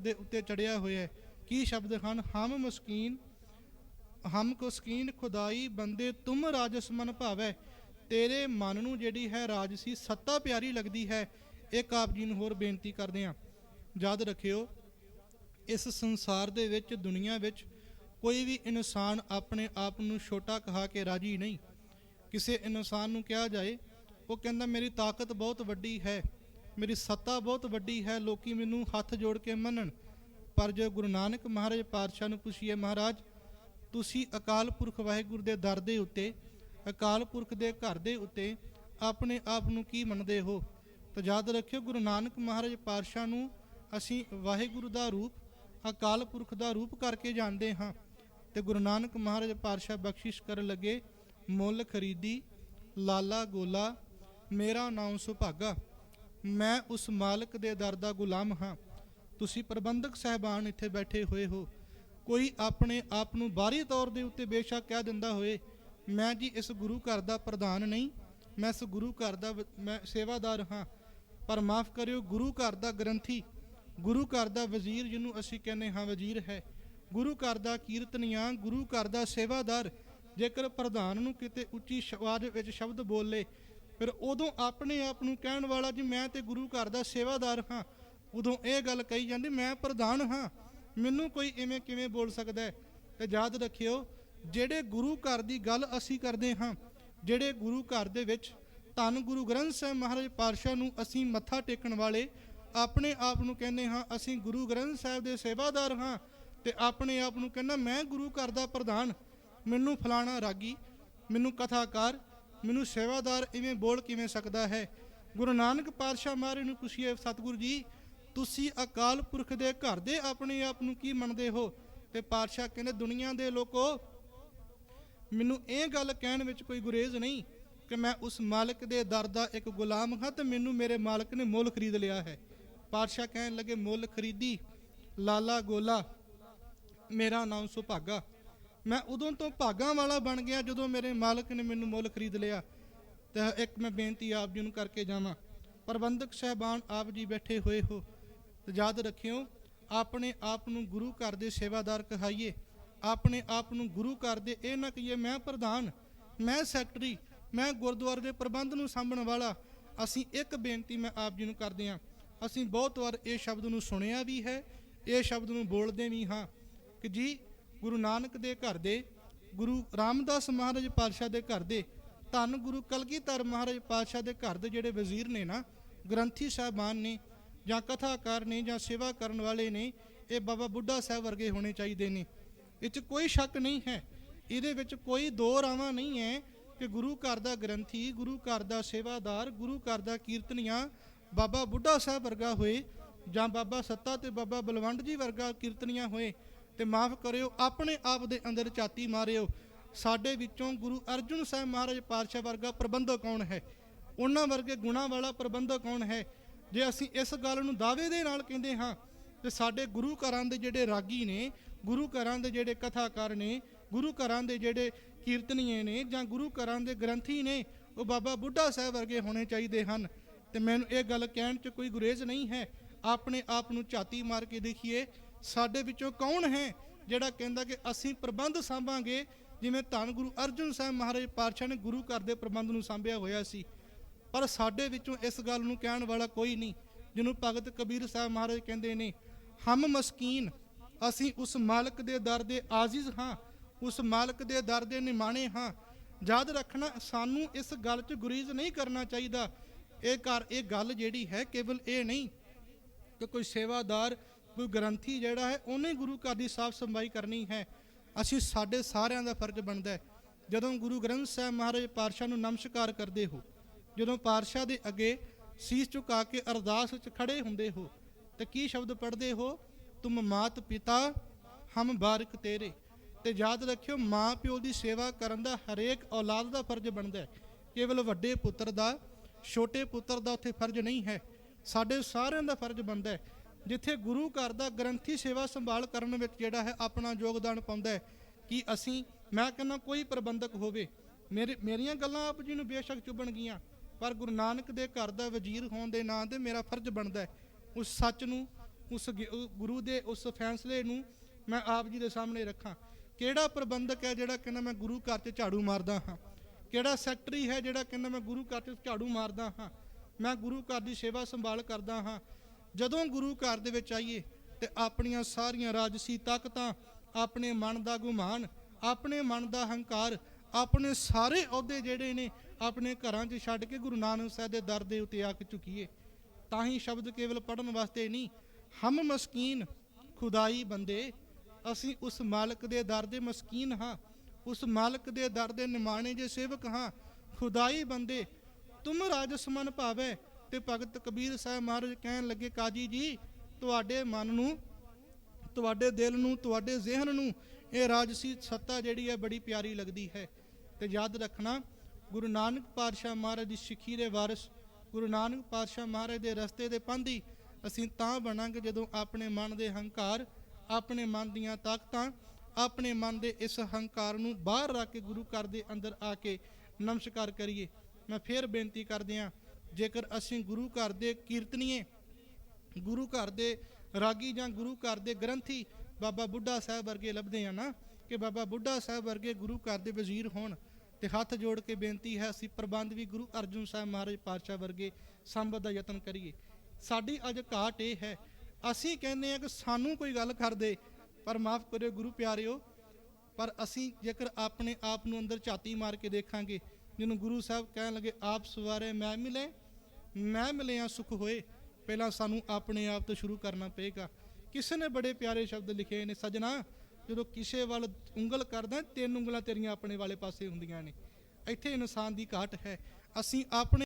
ਦੇ ਉੱਤੇ ਚੜਿਆ ਹੋਇਆ ਹੈ। ਕੀ ਸ਼ਬਦ ਹਨ? ਹਮ ਮਸਕੀਨ, ਹਮ ਕੋ ਸਕੀਨ, ਖੁਦਾਈ ਬੰਦੇ, ਤੁਮ ਰਾਜਸ ਮਨ ਭਾਵੈ। ਤੇਰੇ ਮਨ ਨੂੰ ਜਿਹੜੀ ਹੈ ਰਾਜਸੀ, ਸੱਤਾ ਪਿਆਰੀ ਲੱਗਦੀ ਹੈ। ਇੱਕ ਆਪ ਜੀ ਨੂੰ ਹੋਰ ਬੇਨਤੀ ਕਰਦੇ ਹਾਂ। ਯਾਦ ਰੱਖਿਓ, ਇਸ ਸੰਸਾਰ ਦੇ ਵਿੱਚ, ਦੁਨੀਆ ਵਿੱਚ ਕੋਈ ਵੀ ਇਨਸਾਨ ਆਪਣੇ ਆਪ ਨੂੰ ਛੋਟਾ ਕਹਾ ਕੇ ਰਾਜੀ ਨਹੀਂ। ਕਿਸੇ ਇਨਸਾਨ ਨੂੰ ਕਿਹਾ ਜਾਏ, ਉਹ ਕਹਿੰਦਾ, ਮੇਰੀ ਤਾਕਤ ਬਹੁਤ ਵੱਡੀ ਹੈ। ਮੇਰੀ ਸੱਤਾ ਬਹੁਤ ਵੱਡੀ ਹੈ, ਲੋਕੀ ਮੈਨੂੰ ਹੱਥ ਜੋੜ ਕੇ ਮੰਨਣ। ਪਰ ਜੋ ਗੁਰੂ ਨਾਨਕ ਮਹਾਰਾਜ ਪਾਤਸ਼ਾਹ ਨੂੰ ਪੁੱਛੀਏ, ਮਹਾਰਾਜ, ਤੁਸੀਂ ਅਕਾਲ ਪੁਰਖ ਵਾਹਿਗੁਰੂ ਦੇ ਦਰ ਦੇ ਉੱਤੇ, ਅਕਾਲ ਪੁਰਖ ਦੇ ਘਰ ਦੇ ਉੱਤੇ ਆਪਣੇ ਆਪ ਨੂੰ ਕੀ ਮੰਨਦੇ ਹੋ? ਤਾਂ ਯਾਦ ਰੱਖਿਓ, ਗੁਰੂ ਨਾਨਕ ਮਹਾਰਾਜ ਪਾਤਸ਼ਾਹ ਨੂੰ ਅਸੀਂ ਵਾਹਿਗੁਰੂ ਦਾ ਰੂਪ, ਅਕਾਲ ਪੁਰਖ ਦਾ ਰੂਪ ਕਰਕੇ ਜਾਣਦੇ ਹਾਂ। ਤੇ ਗੁਰੂ ਨਾਨਕ ਮਹਾਰਾਜ ਪਾਤਸ਼ਾਹ ਬਖਸ਼ਿਸ਼ ਕਰਨ ਲੱਗੇ, ਮੁੱਲ ਖਰੀਦੀ, ਲਾਲਾ ਗੋਲਾ, ਮੇਰਾ ਨਾਮ ਸੁਭਾਗਾ। ਮੈਂ ਉਸ ਮਾਲਕ ਦੇ ਦਰ ਦਾ ਗੁਲਾਮ ਹਾਂ। ਤੁਸੀਂ ਪ੍ਰਬੰਧਕ ਸਹਿਬਾਨ ਇੱਥੇ ਬੈਠੇ ਹੋਏ ਹੋ। ਕੋਈ ਆਪਣੇ ਆਪ ਨੂੰ ਬਾਹਰੀ ਤੌਰ ਦੇ ਉੱਤੇ ਬੇਸ਼ੱਕ ਕਹਿ ਦਿੰਦਾ ਹੋਏ ਮੈਂ ਜੀ ਇਸ ਗੁਰੂ ਘਰ ਦਾ ਪ੍ਰਧਾਨ ਨਹੀਂ, ਮੈਂ ਇਸ ਗੁਰੂ ਘਰ ਦਾ ਮੈਂ ਸੇਵਾਦਾਰ ਹਾਂ। ਪਰ ਮਾਫ ਕਰਿਓ, ਗੁਰੂ ਘਰ ਦਾ ਗ੍ਰੰਥੀ, ਗੁਰੂ ਘਰ ਦਾ ਵਜ਼ੀਰ ਜਿਹਨੂੰ ਅਸੀਂ ਕਹਿੰਦੇ ਹਾਂ ਵਜ਼ੀਰ ਹੈ। ਗੁਰੂ ਘਰ ਦਾ ਕੀਰਤਨੀਆਂ, ਗੁਰੂ ਘਰ ਦਾ ਸੇਵਾਦਾਰ, ਜੇਕਰ ਪ੍ਰਧਾਨ ਨੂੰ ਕਿਤੇ ਉੱਚੀ ਆਵਾਜ਼ ਵਿੱਚ ਸ਼ਬਦ ਬੋਲੇ ਫਿਰ ਉਦੋਂ ਆਪਣੇ ਆਪ ਨੂੰ ਕਹਿਣ ਵਾਲਾ ਜੀ ਮੈਂ ਤੇ ਗੁਰੂ ਘਰ ਦਾ ਸੇਵਾਦਾਰ ਹਾਂ। ਉਦੋਂ ਇਹ ਗੱਲ ਕਹੀ ਜਾਂਦੀ, ਮੈਂ ਪ੍ਰਧਾਨ ਹਾਂ। ਮੈਨੂੰ ਕੋਈ ਇਵੇਂ ਕਿਵੇਂ ਬੋਲ ਸਕਦਾ ਹੈ? ਤੇ ਯਾਦ ਰੱਖਿਓ, ਜਿਹੜੇ ਗੁਰੂ ਘਰ ਦੀ ਗੱਲ ਅਸੀਂ ਕਰਦੇ ਹਾਂ, ਜਿਹੜੇ ਗੁਰੂ ਘਰ ਦੇ ਵਿੱਚ ਧੰਨ ਗੁਰੂ ਗ੍ਰੰਥ ਸਾਹਿਬ ਮਹਾਰਾਜ ਪਾਤਸ਼ਾਹ ਨੂੰ ਅਸੀਂ ਮੱਥਾ ਟੇਕਣ ਵਾਲੇ, ਆਪਣੇ ਆਪ ਨੂੰ ਕਹਿੰਦੇ ਹਾਂ, ਅਸੀਂ ਗੁਰੂ ਗ੍ਰੰਥ ਸਾਹਿਬ ਦੇ ਸੇਵਾਦਾਰ ਹਾਂ ਤੇ ਆਪਣੇ ਆਪ ਨੂੰ ਕਹਿੰਦਾ, ਮੈਂ ਗੁਰੂ ਘਰ ਦਾ ਪ੍ਰਧਾਨ। ਮੈਨੂੰ ਫਲਾਣਾ ਰਾਗੀ, ਮੈਨੂੰ ਕਥਾਕਾਰ ਮੈਨੂੰ ਸੇਵਾਦਾਰ ਇਵੇਂ ਬੋਲ ਕਿਵੇਂ ਸਕਦਾ ਹੈ? ਗੁਰੂ ਨਾਨਕ ਪਾਤਸ਼ਾਹ ਮਹਾਰਾਜ ਨੂੰ ਪੁੱਛੀਏ, ਸਤਿਗੁਰੂ ਜੀ, ਤੁਸੀਂ ਅਕਾਲ ਪੁਰਖ ਦੇ ਘਰ ਦੇ ਆਪਣੇ ਆਪ ਨੂੰ ਕੀ ਮੰਨਦੇ ਹੋ? ਤੇ ਪਾਤਸ਼ਾਹ ਕਹਿੰਦੇ, ਦੁਨੀਆ ਦੇ ਲੋਕੋ, ਮੈਨੂੰ ਇਹ ਗੱਲ ਕਹਿਣ ਵਿੱਚ ਕੋਈ ਗੁਰੇਜ਼ ਨਹੀਂ ਕਿ ਮੈਂ ਉਸ ਮਾਲਕ ਦੇ ਦਰ ਦਾ ਇੱਕ ਗੁਲਾਮ ਹਾਂ ਤੇ ਮੈਨੂੰ ਮੇਰੇ ਮਾਲਕ ਨੇ ਮੁੱਲ ਖਰੀਦ ਲਿਆ ਹੈ। ਪਾਤਸ਼ਾਹ ਕਹਿਣ ਲੱਗੇ, ਮੁੱਲ ਖਰੀਦੀ, ਲਾਲਾ ਗੋਲਾ, ਮੇਰਾ ਨਾਮ ਸੁਭਾਗਾ। ਮੈਂ ਉਦੋਂ ਤੋਂ ਭਾਗਾਂ ਵਾਲਾ ਬਣ ਗਿਆ ਜਦੋਂ ਮੇਰੇ ਮਾਲਕ ਨੇ ਮੈਨੂੰ ਮੁੱਲ ਖਰੀਦ ਲਿਆ। ਤੇ ਇੱਕ ਮੈਂ ਬੇਨਤੀ ਆਪ ਜੀ ਨੂੰ ਕਰਕੇ ਜਾਵਾਂ। ਪ੍ਰਬੰਧਕ ਸਹਿਬਾਨ ਆਪ ਜੀ ਬੈਠੇ ਹੋਏ ਹੋ, ਤੇ ਯਾਦ ਰੱਖਿਓ, ਆਪਣੇ ਆਪ ਨੂੰ ਗੁਰੂ ਘਰ ਦੇ ਸੇਵਾਦਾਰ ਕਹਾਈਏ। ਆਪਣੇ ਆਪ ਨੂੰ ਗੁਰੂ ਘਰ ਦੇ ਇਹ ਨਾ ਕਹੀਏ, ਮੈਂ ਪ੍ਰਧਾਨ, ਮੈਂ ਸੈਕਟਰੀ, ਮੈਂ ਗੁਰਦੁਆਰੇ ਦੇ ਪ੍ਰਬੰਧ ਨੂੰ ਸਾਂਭਣ ਵਾਲਾ। ਅਸੀਂ ਇੱਕ ਬੇਨਤੀ ਮੈਂ ਆਪ ਜੀ ਨੂੰ ਕਰਦੇ ਹਾਂ। ਅਸੀਂ ਬਹੁਤ ਵਾਰ ਇਹ ਸ਼ਬਦ ਨੂੰ ਸੁਣਿਆ ਵੀ ਹੈ, ਇਹ ਸ਼ਬਦ ਨੂੰ ਬੋਲਦੇ ਵੀ ਹਾਂ ਕਿ ਜੀ ਗੁਰੂ ਨਾਨਕ ਦੇ ਘਰ ਦੇ, ਗੁਰੂ ਰਾਮਦਾਸ ਮਹਾਰਾਜ ਪਾਤਸ਼ਾਹ ਦੇ ਘਰ ਦੇ, ਧੰਨ ਗੁਰੂ ਕਲਗੀਧਰ ਮਹਾਰਾਜ ਪਾਤਸ਼ਾਹ ਦੇ ਘਰ ਦੇ ਜਿਹੜੇ ਵਜ਼ੀਰ ਨੇ ਨਾ, ਗ੍ਰੰਥੀ ਸਾਹਿਬਾਨ ਨੇ, ਜਾਂ ਕਥਾਕਾਰ ਨੇ, ਜਾਂ ਸੇਵਾ ਕਰਨ ਵਾਲੇ ਨੇ, ਇਹ ਬਾਬਾ ਬੁੱਢਾ ਸਾਹਿਬ ਵਰਗੇ ਹੋਣੇ ਚਾਹੀਦੇ ਨੇ। ਇਹ 'ਚ ਕੋਈ ਸ਼ੱਕ ਨਹੀਂ ਹੈ। ਇਹਦੇ ਵਿੱਚ ਕੋਈ ਦੋ ਰਾਵਾਂ ਨਹੀਂ ਹੈ ਕਿ ਗੁਰੂ ਘਰ ਦਾ ਗ੍ਰੰਥੀ, ਗੁਰੂ ਘਰ ਦਾ ਸੇਵਾਦਾਰ, ਗੁਰੂ ਘਰ ਦਾ ਕੀਰਤਨੀਆਂ ਬਾਬਾ ਬੁੱਢਾ ਸਾਹਿਬ ਵਰਗਾ ਹੋਏ, ਜਾਂ ਬਾਬਾ ਸੱਤਾ ਤੇ ਬਾਬਾ ਬਲਵੰਡ ਜੀ ਵਰਗਾ ਕੀਰਤਨੀਆਂ ਹੋਏ ਤੇ ਮਾਫ ਕਰਿਓ, ਆਪਣੇ ਆਪ ਦੇ ਅੰਦਰ ਝਾਤੀ ਮਾਰਿਓ। ਸਾਡੇ ਵਿੱਚੋਂ ਗੁਰੂ ਅਰਜਨ ਸਾਹਿਬ ਮਹਾਰਾਜ ਪਾਤਸ਼ਾਹ ਵਰਗਾ ਪ੍ਰਬੰਧਕ ਕੌਣ ਹੈ? ਉਹਨਾਂ ਵਰਗੇ ਗੁਣਾ ਵਾਲਾ ਪ੍ਰਬੰਧਕ ਕੌਣ ਹੈ? ਜੇ ਅਸੀਂ ਇਸ ਗੱਲ ਨੂੰ ਦਾਅਵੇ ਦੇ ਨਾਲ ਕਹਿੰਦੇ ਹਾਂ, ਤੇ ਸਾਡੇ ਗੁਰੂ ਘਰਾਂ ਦੇ ਜਿਹੜੇ ਰਾਗੀ ਨੇ, ਗੁਰੂ ਘਰਾਂ ਦੇ ਜਿਹੜੇ ਕਥਾਕਾਰ ਨੇ, ਗੁਰੂ ਘਰਾਂ ਦੇ ਜਿਹੜੇ ਕੀਰਤਨੀਏ ਨੇ ਜਾਂ ਗੁਰੂ ਘਰਾਂ ਦੇ ਗ੍ਰੰਥੀ ਨੇ, ਉਹ ਬਾਬਾ ਬੁੱਢਾ ਸਾਹਿਬ ਵਰਗੇ ਹੋਣੇ ਚਾਹੀਦੇ ਹਨ। ਤੇ ਮੈਨੂੰ ਇਹ ਗੱਲ ਕਹਿਣ 'ਚ ਕੋਈ ਗੁਰੇਜ਼ ਨਹੀਂ ਹੈ। ਆਪਣੇ ਆਪ ਨੂੰ ਝਾਤੀ ਮਾਰ ਕੇ ਦੇਖੀਏ ਸਾਡੇ ਵਿੱਚੋਂ ਕੌਣ ਹੈ ਜਿਹੜਾ ਕਹਿੰਦਾ ਕਿ ਅਸੀਂ ਪ੍ਰਬੰਧ ਸਾਂਭਾਂਗੇ? ਜਿਵੇਂ ਧੰਨ ਗੁਰੂ ਅਰਜਨ ਸਾਹਿਬ ਮਹਾਰਾਜ ਪਾਤਸ਼ਾਹ ਨੇ ਗੁਰੂ ਘਰ ਦੇ ਪ੍ਰਬੰਧ ਨੂੰ ਸਾਂਭਿਆ ਹੋਇਆ ਸੀ। ਪਰ ਸਾਡੇ ਵਿੱਚੋਂ ਇਸ ਗੱਲ ਨੂੰ ਕਹਿਣ ਵਾਲਾ ਕੋਈ ਨਹੀਂ, ਜਿਹਨੂੰ ਭਗਤ ਕਬੀਰ ਸਾਹਿਬ ਮਹਾਰਾਜ ਕਹਿੰਦੇ ਨੇ, ਹਮ ਮਸਕੀਨ, ਅਸੀਂ ਉਸ ਮਾਲਕ ਦੇ ਦਰ ਦੇ ਆਜ਼ਿਜ਼ ਹਾਂ, ਉਸ ਮਾਲਕ ਦੇ ਦਰ ਦੇ ਨਿਮਾਣੇ ਹਾਂ। ਯਾਦ ਰੱਖਣਾ, ਸਾਨੂੰ ਇਸ ਗੱਲ 'ਚ ਗੁਰੀਜ਼ ਨਹੀਂ ਕਰਨਾ ਚਾਹੀਦਾ। ਇਹ ਕਰ ਇਹ ਗੱਲ ਜਿਹੜੀ ਹੈ, ਕੇਵਲ ਇਹ ਨਹੀਂ ਕਿ ਕੋਈ ਸੇਵਾਦਾਰ ਕੋਈ ਗ੍ਰੰਥੀ ਜਿਹੜਾ ਹੈ, ਉਹਨੇ ਗੁਰੂ ਘਰ ਦੀ ਸਾਫ਼ ਸੰਭਾਈ ਕਰਨੀ ਹੈ। ਅਸੀਂ ਸਾਡੇ ਸਾਰਿਆਂ ਦਾ ਫਰਜ਼ ਬਣਦਾ ਹੈ। ਜਦੋਂ ਗੁਰੂ ਗ੍ਰੰਥ ਸਾਹਿਬ ਮਹਾਰਾਜ ਪਾਤਸ਼ਾਹ ਨੂੰ ਨਮਸਕਾਰ ਕਰਦੇ ਹੋ, ਜਦੋਂ ਪਾਤਸ਼ਾਹ ਦੇ ਅੱਗੇ ਸੀਸ ਝੁਕਾ ਕੇ ਅਰਦਾਸ ਵਿੱਚ ਖੜੇ ਹੁੰਦੇ ਹੋ, ਤੇ ਕੀ ਸ਼ਬਦ ਪੜ੍ਹਦੇ ਹੋ? ਤੁਮ ਮਾਤ ਪਿਤਾ, ਹਮ ਬਾਰਕ ਤੇਰੇ। ਤੇ ਯਾਦ ਰੱਖਿਓ, ਮਾਂ ਪਿਓ ਦੀ ਸੇਵਾ ਕਰਨ ਦਾ ਹਰੇਕ ਔਲਾਦ ਦਾ ਫਰਜ਼ ਬਣਦਾ ਹੈ। ਕੇਵਲ ਵੱਡੇ ਪੁੱਤਰ ਦਾ, ਛੋਟੇ ਪੁੱਤਰ ਦਾ ਉੱਥੇ ਫਰਜ਼ ਨਹੀਂ ਹੈ। ਸਾਡੇ ਸਾਰਿਆਂ ਦਾ ਫਰਜ਼ ਬਣਦਾ ਹੈ। ਜਿੱਥੇ ਗੁਰੂ ਘਰ ਦਾ ਗ੍ਰੰਥੀ ਸੇਵਾ ਸੰਭਾਲ ਕਰਨ ਵਿੱਚ ਜਿਹੜਾ ਹੈ ਆਪਣਾ ਯੋਗਦਾਨ ਪਾਉਂਦਾ ਹੈ, ਕਿ ਅਸੀਂ, ਮੈਂ ਕਹਿੰਦਾ ਕੋਈ ਪ੍ਰਬੰਧਕ ਹੋਵੇ, ਮੇਰੇ, ਮੇਰੀਆਂ ਗੱਲਾਂ ਆਪ ਜੀ ਨੂੰ ਬੇਸ਼ੱਕ ਚੁਭਣ ਗਈਆਂ, ਪਰ ਗੁਰੂ ਨਾਨਕ ਦੇ ਘਰ ਦਾ ਵਜ਼ੀਰ ਹੋਣ ਦੇ ਨਾਂ ਤੇ ਮੇਰਾ ਫਰਜ਼ ਬਣਦਾ ਹੈ, ਉਸ ਸੱਚ ਨੂੰ, ਉਸ ਗੁਰੂ ਦੇ ਉਸ ਫੈਸਲੇ ਨੂੰ ਮੈਂ ਆਪ ਜੀ ਦੇ ਸਾਹਮਣੇ ਰੱਖਾਂ। ਕਿਹੜਾ ਪ੍ਰਬੰਧਕ ਹੈ ਜਿਹੜਾ ਕਹਿੰਦਾ ਮੈਂ ਗੁਰੂ ਘਰ 'ਚ ਝਾੜੂ ਮਾਰਦਾ ਹਾਂ? ਕਿਹੜਾ ਸੈਕਟਰੀ ਹੈ ਜਿਹੜਾ ਕਹਿੰਦਾ ਮੈਂ ਗੁਰੂ ਘਰ 'ਚ ਝਾੜੂ ਮਾਰਦਾ ਹਾਂ? ਮੈਂ ਗੁਰੂ ਘਰ ਦੀ ਸੇਵਾ ਸੰਭਾਲ ਕਰਦਾ ਹਾਂ। ਜਦੋਂ ਗੁਰੂ ਘਰ ਦੇ ਵਿੱਚ ਆਈਏ ਤੇ ਆਪਣੀਆਂ ਸਾਰੀਆਂ ਰਾਜਸੀ ਤਾਕਤਾਂ ਆਪਣੇ ਮਨ ਦਾ ਗੁਮਾਨ, ਆਪਣੇ ਮਨ ਦਾ ਹੰਕਾਰ, ਆਪਣੇ ਸਾਰੇ ਅਹੁਦੇ ਜਿਹੜੇ ਨੇ ਆਪਣੇ ਘਰਾਂ 'ਚ ਛੱਡ ਕੇ ਗੁਰੂ ਨਾਨਕ ਸਾਹਿਬ ਦੇ ਦਰ ਦੇ ਉੱਤੇ ਆ ਕੇ ਝੁਕੀਏ, ਤਾਂ ਹੀ ਸ਼ਬਦ ਕੇਵਲ ਪੜਨ ਵਾਸਤੇ ਨਹੀਂ, ਹਮ ਮਸਕੀਨ ਖੁਦਾਈ ਬੰਦੇ, ਅਸੀਂ ਉਸ ਮਾਲਕ ਦੇ ਦਰ ਦੇ ਮਸਕੀਨ ਹਾਂ, ਉਸ ਮਾਲਕ ਦੇ ਦਰ ਦੇ ਨਿਮਾਣੇ ਜੇ ਸੇਵਕ ਹਾਂ, ਖੁਦਾਈ ਬੰਦੇ, ਤੁਮ ਰਾਜਸ ਮਨ ਭਾਵੇ ਤੇ ਭਗਤ ਕਬੀਰ ਸਾਹਿਬ ਮਹਾਰਾਜ ਕਹਿਣ ਲੱਗੇ, ਕਾਜੀ ਜੀ, ਤੁਹਾਡੇ ਮਨ ਨੂੰ, ਤੁਹਾਡੇ ਦਿਲ ਨੂੰ, ਤੁਹਾਡੇ ਜ਼ਿਹਨ ਨੂੰ ਇਹ ਰਾਜਸੀ ਸੱਤਾ ਜਿਹੜੀ ਹੈ ਬੜੀ ਪਿਆਰੀ ਲੱਗਦੀ ਹੈ। ਤੇ ਯਾਦ ਰੱਖਣਾ, ਗੁਰੂ ਨਾਨਕ ਪਾਤਸ਼ਾਹ ਮਹਾਰਾਜ ਦੀ ਸਿੱਖੀ ਦੇ ਵਾਰਿਸ, ਗੁਰੂ ਨਾਨਕ ਪਾਤਸ਼ਾਹ ਮਹਾਰਾਜ ਦੇ ਰਸਤੇ ਦੇ ਪੰਧੀ, ਅਸੀਂ ਤਾਂ ਬਣਾਂਗੇ ਜਦੋਂ ਆਪਣੇ ਮਨ ਦੇ ਹੰਕਾਰ, ਆਪਣੇ ਮਨ ਦੀਆਂ ਤਾਕਤਾਂ, ਆਪਣੇ ਮਨ ਦੇ ਇਸ ਹੰਕਾਰ ਨੂੰ ਬਾਹਰ ਰੱਖ ਕੇ ਗੁਰੂ ਘਰ ਦੇ ਅੰਦਰ ਆ ਕੇ ਨਮਸਕਾਰ ਕਰੀਏ। ਮੈਂ ਫੇਰ ਬੇਨਤੀ ਕਰਦਿਆਂ ਜੇਕਰ ਅਸੀਂ ਗੁਰੂ ਘਰ ਦੇ ਕੀਰਤਨੀਏ, ਗੁਰੂ ਘਰ ਦੇ ਰਾਗੀ ਜਾਂ ਗੁਰੂ ਘਰ ਦੇ ਗ੍ਰੰਥੀ ਬਾਬਾ ਬੁੱਢਾ ਸਾਹਿਬ ਵਰਗੇ ਲੱਭਦੇ ਆ ਨਾ ਕਿ ਬਾਬਾ ਬੁੱਢਾ ਸਾਹਿਬ ਵਰਗੇ ਗੁਰੂ ਘਰ ਦੇ ਵਜ਼ੀਰ ਹੋਣ ਤੇ ਹੱਥ ਜੋੜ ਕੇ ਬੇਨਤੀ ਹੈ, ਅਸੀਂ ਪ੍ਰਬੰਧ ਵੀ ਗੁਰੂ ਅਰਜੁਨ ਸਾਹਿਬ ਮਹਾਰਾਜ ਪਾਤਸ਼ਾਹ ਵਰਗੇ ਸੰਭਤ ਦਾ ਯਤਨ ਕਰੀਏ। ਸਾਡੀ ਅੱਜ ਘਾਟ ਇਹ ਹੈ, ਅਸੀਂ ਕਹਿੰਦੇ ਆ ਕਿ ਸਾਨੂੰ ਕੋਈ ਗੱਲ ਕਰ ਦੇ, ਪਰ ਮਾਫ ਕਰਿਓ ਗੁਰੂ ਪਿਆਰਿਓ, ਪਰ ਅਸੀਂ ਜੇਕਰ ਆਪਣੇ ਆਪ ਨੂੰ ਅੰਦਰ ਝਾਤੀ ਮਾਰ ਕੇ ਦੇਖਾਂਗੇ, ਜਿਹਨੂੰ ਗੁਰੂ ਸਾਹਿਬ ਕਹਿਣ ਲੱਗੇ, ਆਪ ਸਵਾਰੇ, ਮੈਂ ਮਿਲੇ। ਮੈਂ ਮਿਲਿਆ, ਸੁਖ ਹੋਏ। ਪਹਿਲਾਂ ਸਾਨੂੰ ਆਪਣੇ ਆਪ ਤੋਂ ਸ਼ੁਰੂ ਕਰਨਾ ਪਏਗਾ। ਕਿਸੇ ਨੇ ਬੜੇ ਪਿਆਰੇ ਸ਼ਬਦ ਲਿਖੇ ਨੇ, ਸਜਣਾ, ਜਦੋਂ ਕਿਸੇ ਵੱਲ ਉਂਗਲ ਕਰਦਾ, ਤਿੰਨ ਉਂਗਲਾਂ ਤੇਰੀਆਂ ਆਪਣੇ ਵਾਲੇ ਪਾਸੇ ਹੁੰਦੀਆਂ ਨੇ। ਇੱਥੇ ਇਨਸਾਨ ਦੀ ਘਾਟ ਹੈ। ਅਸੀਂ ਆਪਣੇ